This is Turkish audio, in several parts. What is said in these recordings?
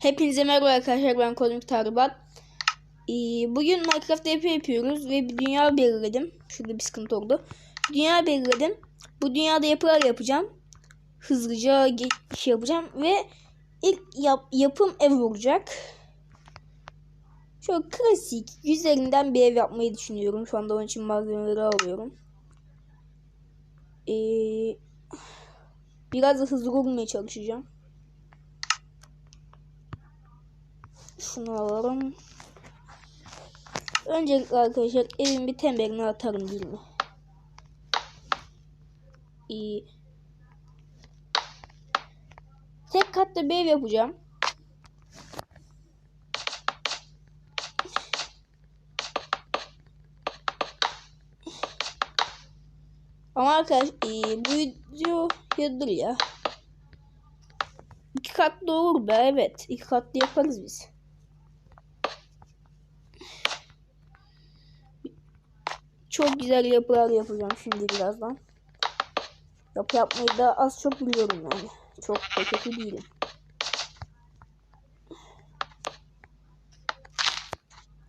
Hepinize merhaba arkadaşlar ben Kozmik Tarıbat. Ee, bugün Minecraft yapı yapıyoruz ve bir dünya belirledim. Şurada bir sıkıntı oldu. Dünya belirledim. Bu dünyada yapılar yapacağım. Hızlıca geçiş yapacağım ve ilk yap yapım ev olacak. Şöyle klasik güzelinden bir ev yapmayı düşünüyorum. Şu anda onun için malzemeleri alıyorum. Ee, biraz da hızlı olmaya çalışacağım. Şunu alalım. Öncelikle arkadaşlar evin bir temelini atarım değil mi? İyi. Tek katlı bir ev yapacağım. Ama arkadaş e, bu video yadır ya. İki katlı olur be evet. İki katlı yaparız biz. Çok güzel yapılar yapacağım şimdi birazdan. Yapı yapmayı da az çok biliyorum yani. Çok kötü değilim.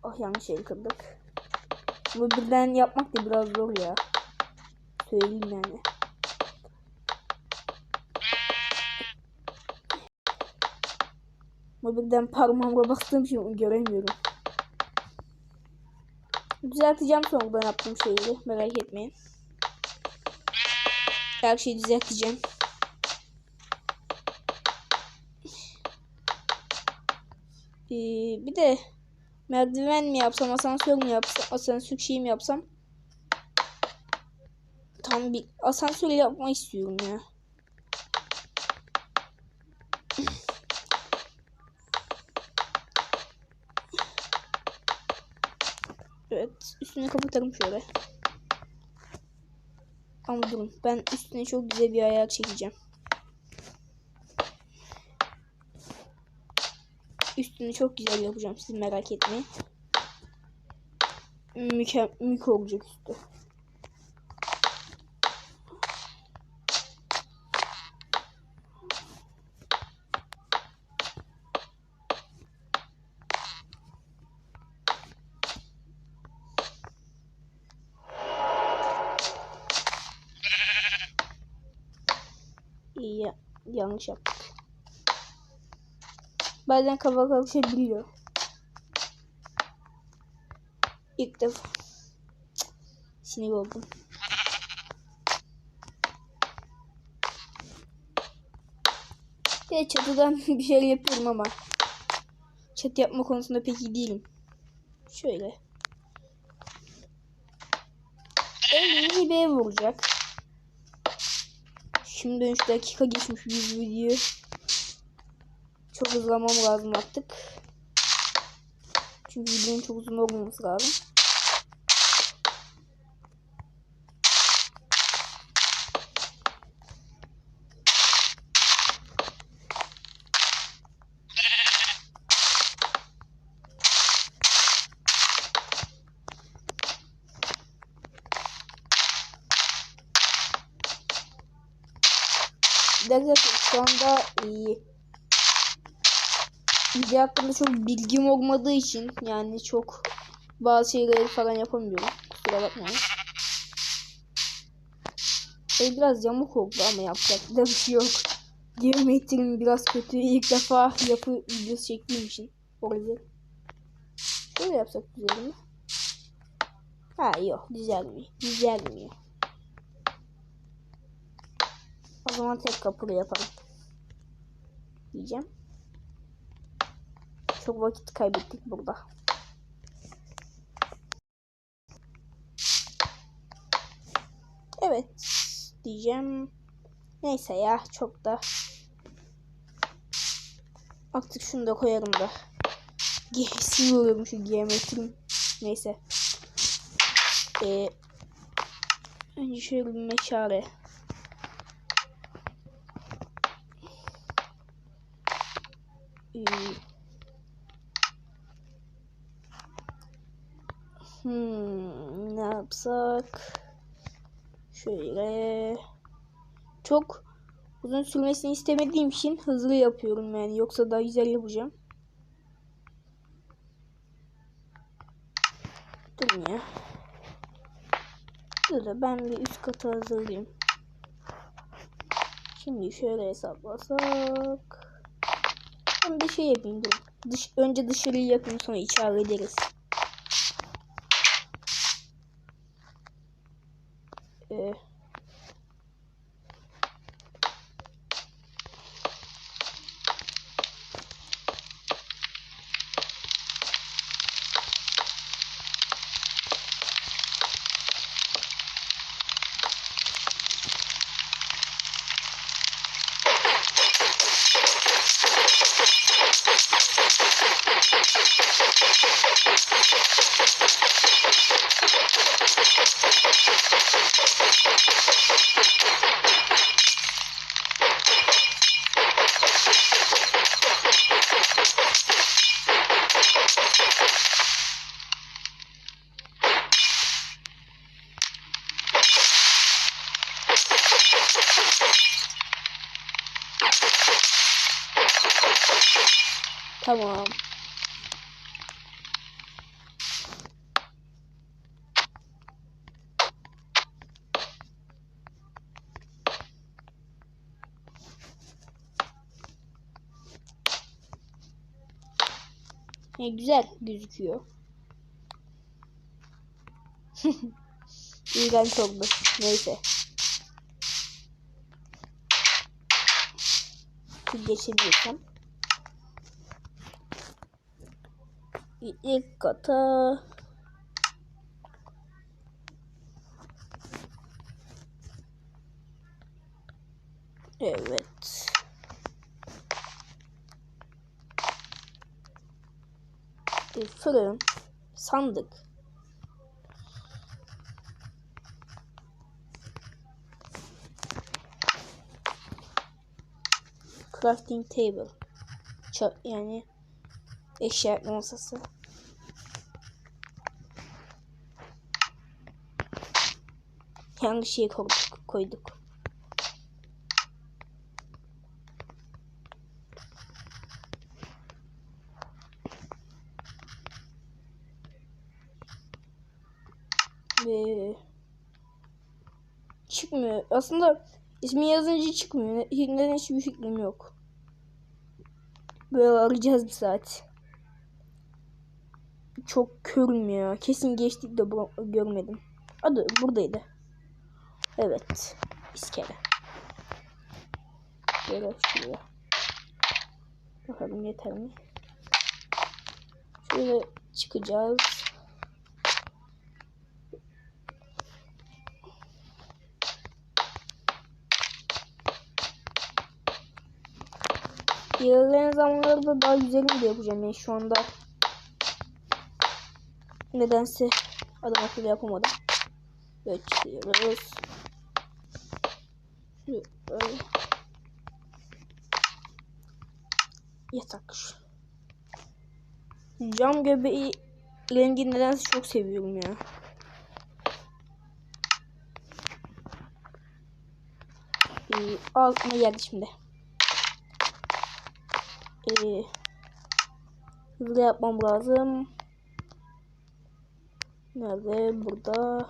Oh yanlış şey kırdık. Bu birden yapmak da biraz zor ya. Söyleyeyim yani. Bu birden parmağımla bastığım için göremiyorum. Düzelteceğim sonradan yaptığım şeyleri. Merak etmeyin. Her şeyi düzelteceğim. Ee, bir de merdiven mi yapsam, asansör mü yapsam, asansör şey mi yapsam? Tam bir asansör yapmak istiyorum ya. Evet. Üstünü kapatalım şöyle. Ama durun. Ben üstüne çok güzel bir ayak çekeceğim. Üstünü çok güzel yapacağım. Siz merak etmeyin. Mükemmel olacak üstü. İyi ya, yanlış yaptık. Bazen kafa karışabiliyor. İlk defa. Sinir oldum. Evet çatıdan bir şey yapıyorum ama. Çatı yapma konusunda pek iyi değilim. Şöyle. Ev iyi bir ev olacak. Şimdi 3 dakika geçmiş bir video. Çok hızlamam lazım artık. Çünkü videonun çok uzun olmaması lazım. Arkadaşlar anda iyi. Video hakkında çok bilgim olmadığı için yani çok bazı şeyleri falan yapamıyorum. Kusura bakmayın. Şey biraz yamuk oldu ama yapacak da bir şey yok. Geometrim biraz kötü. İlk defa yapı videosu çektiğim için. Olabilir. Şöyle yapsak güzel mi? Ha yok düzelmiyor. Düzelmiyor. O zaman tek kapılı yapalım. Diyeceğim. Çok vakit kaybettik burada. Evet diyeceğim. Neyse ya çok da artık şunu da koyarım da. Sinir şu geometrim. Neyse. Ee, önce şöyle bir meşale. Hmm, ne yapsak? Şöyle çok uzun sürmesini istemediğim için hızlı yapıyorum yani yoksa daha güzel yapacağım. Dur ya. Dur ben bir üst katı hazırlayayım. Şimdi şöyle hesaplasak. Bir şey yapayım. Dış, önce dışarıyı yapayım sonra içi hallederiz. Ee, tamam. Ne güzel gözüküyor. İğrenç oldu. Neyse. Geçebilirsem. İlk kata Evet. Bir fırın, sandık. Crafting table. Ça- yani eşya masası. Yanlış şeyi koyduk. Ve çıkmıyor. Aslında ismi yazınca çıkmıyor. Ne- Neden hiçbir fikrim yok. Böyle arayacağız bir saat. Çok körüm ya. Kesin geçtik de görmedim. Adı buradaydı. Evet. İskele. Böyle şuraya. Bakalım yeter mi? Şöyle çıkacağız. İlerleyen zamanlarda daha güzelini de yapacağım yani şu anda. Nedense adam akıllı yapamadım. Böyle çıkıyoruz. Böyle. Yatak. Cam göbeği rengi nedense çok seviyorum ya. Ee, altına geldi şimdi. Ee, hızlı yapmam lazım. Nerede? Burada.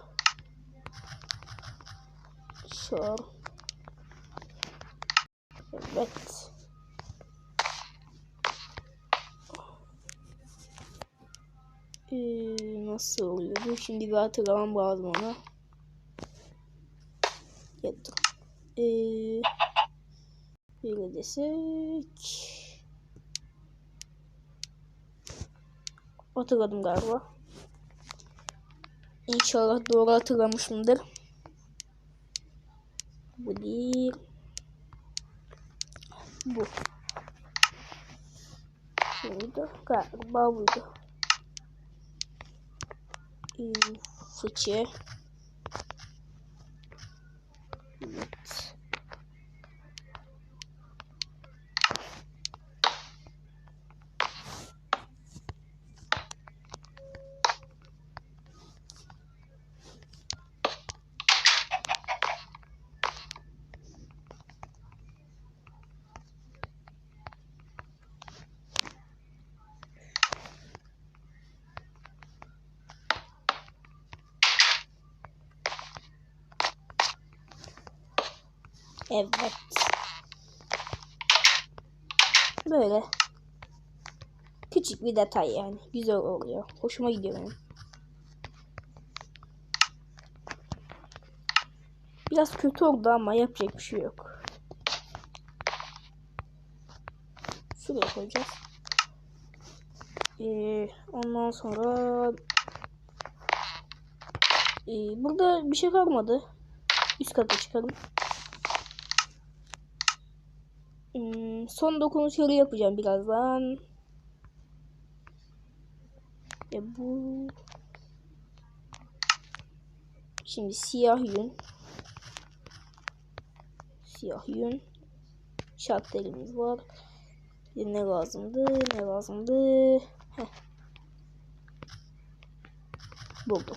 Şu. Evet. Ee, nasıl oluyordu? Şimdi bir hatırlamam lazım ona. Yattım. Ee, böyle desek. Hatırladım galiba. İnşallah doğru hatırlamışımdır. Bu değil. Bu. Buydu. Galiba buydu. Ee, Fıçı. Evet. Böyle. Küçük bir detay yani. Güzel oluyor. Hoşuma gidiyor benim. Biraz kötü oldu ama yapacak bir şey yok. Şuraya koyacağız. Ee, ondan sonra ee, burada bir şey kalmadı. Üst kata çıkalım. Hmm, son dokunuşları yapacağım birazdan. E bu şimdi siyah yün siyah yün şartlarımız var. Bir ne lazımdı? Ne lazımdı? Heh. Buldum.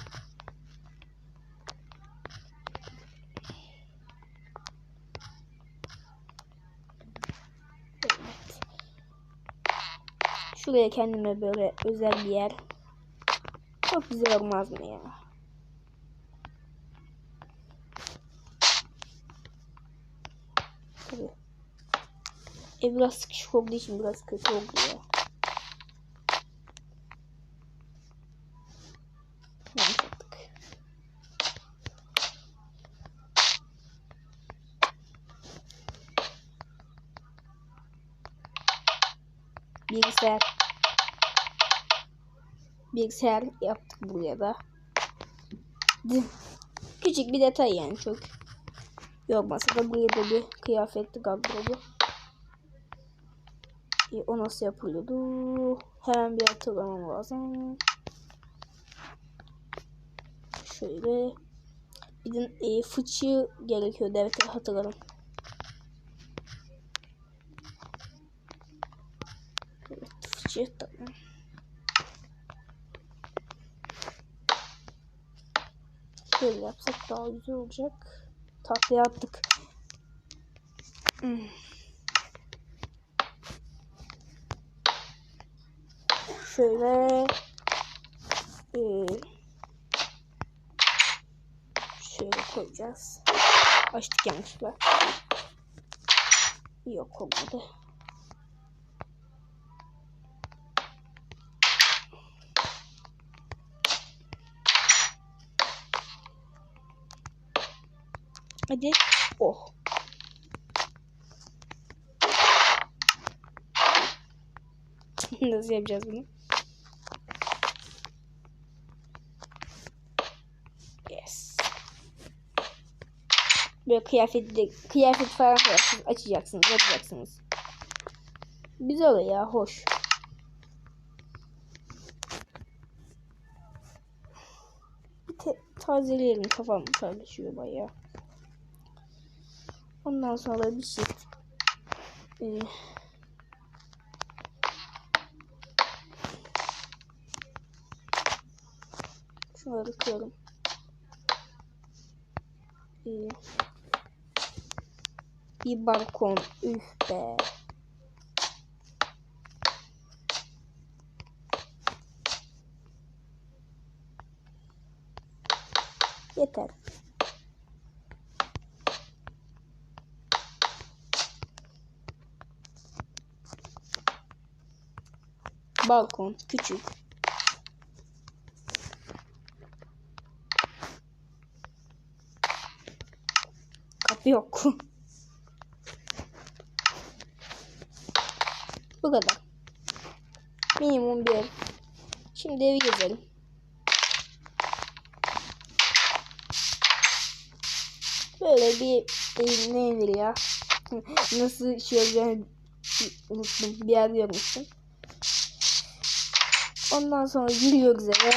Şuraya kendime böyle özel bir yer. Çok güzel olmaz mı ya? Tabii. Ev biraz sıkışık olduğu için biraz kötü oldu ya. Bilgisayar. Bilgisayar yaptık buraya da. Küçük bir detay yani çok. Yormasa da buraya da bir kıyafetli gardırobu. E, o nasıl yapılıyordu? Hemen bir hatırlamam lazım. Şöyle. Bir de e, fıçı gerekiyordu. Evet hatırladım. Evet fıçı tamam. Şöyle yapsak daha güzel olacak. Tahtaya attık. Şöyle e, şöyle koyacağız. Açtık yanlışlıkla. Yok olmadı. Hadi. Oh. Nasıl yapacağız bunu? Yes. Böyle kıyafet de, kıyafet falan koyarsınız, açacaksınız, yapacaksınız. Güzel oluyor ya, hoş. Bir tazeleyelim kafam karışıyor bayağı. Ondan sonra bir şey ee, şunları kıralım. Ee, bir balkon. Üf be. Yeter. Balkon küçük. Kapı yok. Bu kadar. Minimum bir. Şimdi evi gezelim. Böyle bir ev nedir ya? Nasıl şey olacağını unuttum. Bir yerde görmüştüm. Ondan sonra giriyoruz eve.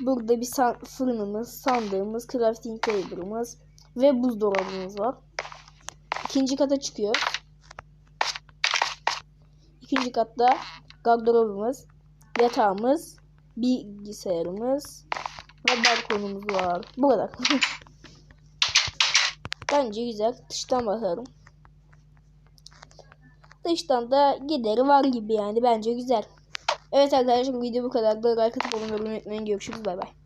Burada bir san fırınımız, sandığımız, crafting table'ımız ve buzdolabımız var. İkinci kata çıkıyor. İkinci katta gardırobumuz, yatağımız, bilgisayarımız ve balkonumuz var. Bu kadar. Bence güzel. Dıştan bakarım. Dıştan da gideri var gibi yani. Bence güzel. Evet arkadaşlar video bu kadar. Like atıp abone olmayı unutmayın. Görüşürüz. Bay bay.